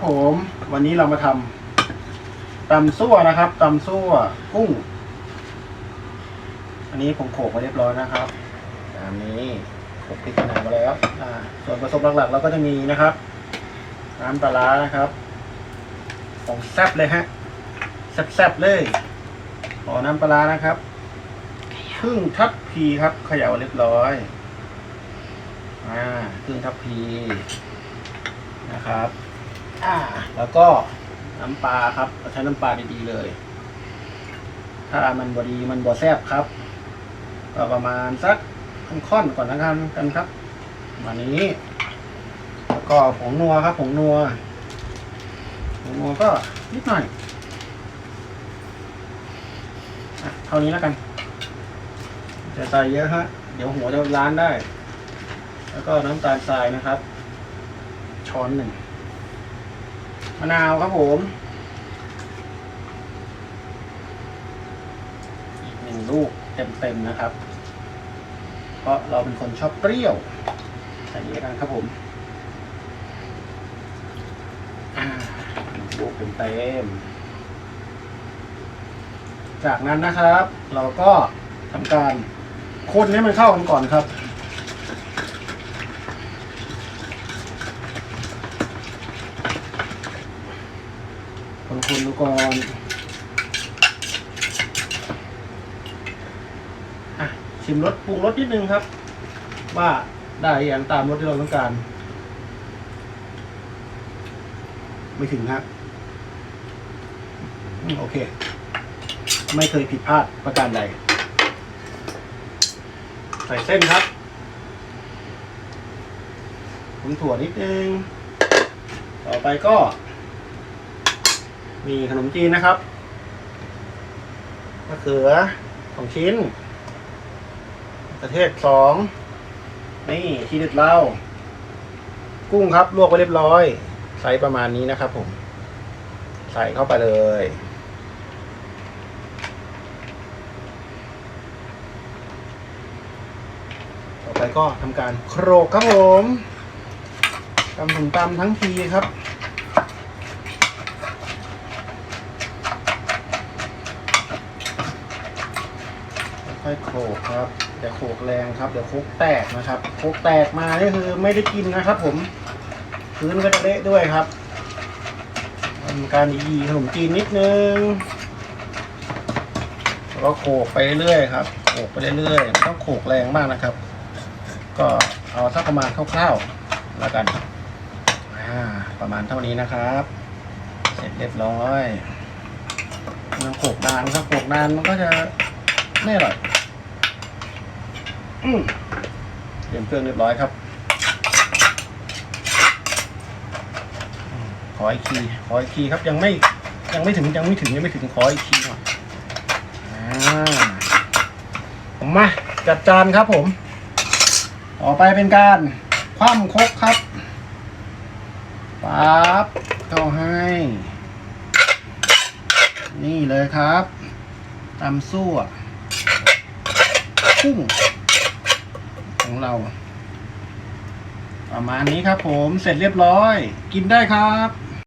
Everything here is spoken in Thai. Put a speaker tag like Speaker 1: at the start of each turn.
Speaker 1: ครับผมวันนี้เรามาทำตำซั่วนะครับตำซั่วกุ้ง อันนี้ผมโขลกไว้เรียบร้อยนะครับตามนี้โขกพริกขนาดมาแล้วส่วนผสมหลักๆ เราก็จะมีนะครับ น้ำปลาร้านะครับของแซ่บเลยฮะแซ่บๆเลยขอน้ำปลาร้านะครับครึ่งทัพพีครับเขย่าเรียบร้อยอ่าครึ่งทัพพีนะครับ อ่า แล้วก็น้ำปลาครับเราใช้น้ำปลาดีๆเลย ถ้ามันบอดีมันบอแซบครับ ก็ประมาณสักค่อนๆก่อนนะครับกันครับประมาณนี้ แล้วก็ผงนัวครับผงนัวผงนัวก็นิดหน่อยอะเท่านี้แล้วกันจะใส่เยอะฮะเดี๋ยวหัวจะล้านได้ แล้วก็น้ำตาลทรายนะครับ ช้อนหนึ่ง มะนาวครับผมอีกหนึ่งลูกเต็มๆนะครับ เพราะเราเป็นคนชอบเปรี้ยวใส่เยอะกันครับผมลูกเต็มๆจากนั้นนะครับ เราก็ทำการคนให้มันเข้ากันก่อนครับ คนๆดูก่อนอะชิมรสปรุงรสนิดนึงครับ ว่าได้อย่างตามรสที่เราต้องการ ไม่ถึงฮะอืมโอเค ไม่เคยผิดพลาดประการใด ใส่เส้นครับผงถั่วนิดนึง ต่อไปก็ มีขนมจีนนะครับมะเขือสองชิ้นกระเทศสองนี่ที่เด็ดเรากุ้งครับลวกไว้เรียบร้อยใส่ประมาณนี้นะครับผม ใส่เข้าไปเลย ต่อไปก็ทำการโครกครับผมตำถุงตำทั้งทีครับ ค่อยโขลกครับอย่โขลกแรงครับเดี๋ยวโคกแตกนะครับโคกแตกมานี่คือไม่ได้กินนะครับ ผมพื้นก็จะเละด้วยครับทำการยีขนมจีนนิดนึงแล้วก็โขกไปเรื่อยครับโขกไปเรื่อยๆไม่ต้องโขกแรงมากนะครับ ก็เอาสักประมาณคร่าวๆแล้วกันประมาณเท่านี้นะครับ เสร็จเรียบร้อยมันโขกนานครับโขกนานมันก็จะ ไม่อร่อยอืมเตรียมเครื่องเรียบร้อยครับอืมขออีกที ขออีกทีครับ ยังไม่ยังไม่ถึงยังไม่ถึงยังไม่ถึงขออีกทีหน่อยอ่าผมมาจัดจานครับผม ต่อไปเป็นการคว่ำครกครับปั๊บเข้าให้ นี่เลยครับตำซั่ว กุ้งของเรา ประมาณนี้ครับผมเสร็จเรียบร้อย กินได้ครับ